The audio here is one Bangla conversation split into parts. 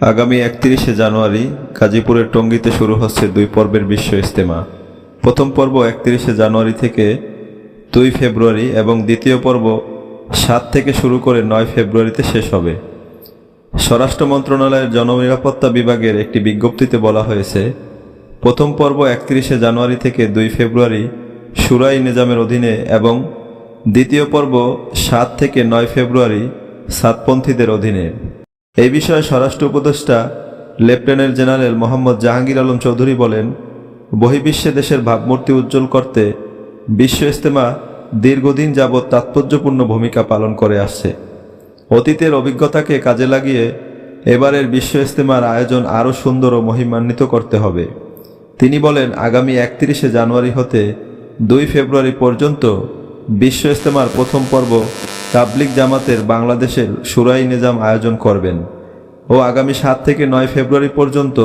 আগামী একত্রিশে জানুয়ারি গাজীপুরের টঙ্গীতে শুরু হচ্ছে দুই পর্বের বিশ্ব ইজতেমা। প্রথম পর্ব একত্রিশে জানুয়ারি থেকে দুই ফেব্রুয়ারি এবং দ্বিতীয় পর্ব সাত থেকে শুরু করে নয় ফেব্রুয়ারিতে শেষ হবে। স্বরাষ্ট্র মন্ত্রণালয়ের জননিরাপত্তা বিভাগের একটি বিজ্ঞপ্তিতে বলা হয়েছে, প্রথম পর্ব একত্রিশে জানুয়ারি থেকে দুই ফেব্রুয়ারি সুরাই নিজামের অধীনে এবং দ্বিতীয় পর্ব সাত থেকে নয় ফেব্রুয়ারি সাতপন্থীদের অধীনে। এই বিষয়ে স্বরাষ্ট্র উপদেষ্টা, লেফটেন্যান্ট জেনারেল মোহাম্মদ জাহাঙ্গীর আলম চৌধুরী বলেন, বহির্বিশ্বে দেশের ভাবমূর্তি উজ্জ্বল করতে বিশ্ব ইজতেমা দীর্ঘদিন যাবৎ তাৎপর্যপূর্ণ ভূমিকা পালন করে আসছে। অতীতের অভিজ্ঞতাকে কাজে লাগিয়ে এবারের বিশ্ব ইজতেমার আয়োজন আরও সুন্দর ও মহিমান্বিত করতে হবে। তিনি বলেন, আগামী একত্রিশে জানুয়ারি হতে দুই ফেব্রুয়ারি পর্যন্ত বিশ্ব ইজতেমার প্রথম পর্ব তাবলিক জামাতের বাংলাদেশের সুরাই নিজাম আয়োজন করবেন ও আগামী সাত থেকে নয় ফেব্রুয়ারি পর্যন্ত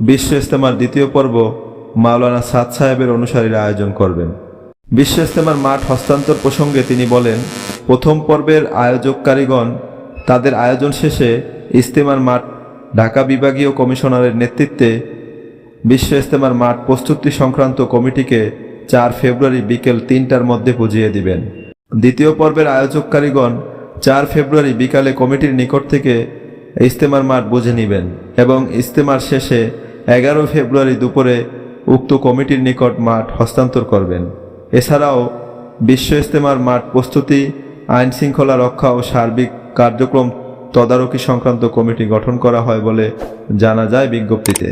বিশ্ব ইজতেমার দ্বিতীয় পর্ব মাওলানা সাদ সাহেবের অনুসারীরা আয়োজন করবেন। বিশ্ব ইজতেমার মাঠ হস্তান্তর প্রসঙ্গে তিনি বলেন, প্রথম পর্বের আয়োজককারীগণ তাদের আয়োজন শেষে ইজতেমার মাঠ ঢাকা বিভাগীয় কমিশনারের নেতৃত্বে বিশ্ব ইজতেমার মাঠ প্রস্তুতি সংক্রান্ত কমিটিকে চার ফেব্রুয়ারি বিকেল তিনটার মধ্যে বুঝিয়ে দিবেন। দ্বিতীয় পর্বের আয়োজককারীগণ চার ফেব্রুয়ারি বিকালে কমিটির নিকট থেকে ইজতেমার মাঠ বুঝে নেবেন এবং ইজতেমার শেষে এগারো ফেব্রুয়ারি দুপুরে উক্ত কমিটির নিকট মাঠ হস্তান্তর করবেন। এছাড়াও বিশ্ব ইজতেমার মাঠ প্রস্তুতি, আইন শৃঙ্খলা রক্ষা ও সার্বিক কার্যক্রম তদারকি সংক্রান্ত কমিটি গঠন করা হয় বলে জানা যায় বিজ্ঞপ্তিতে।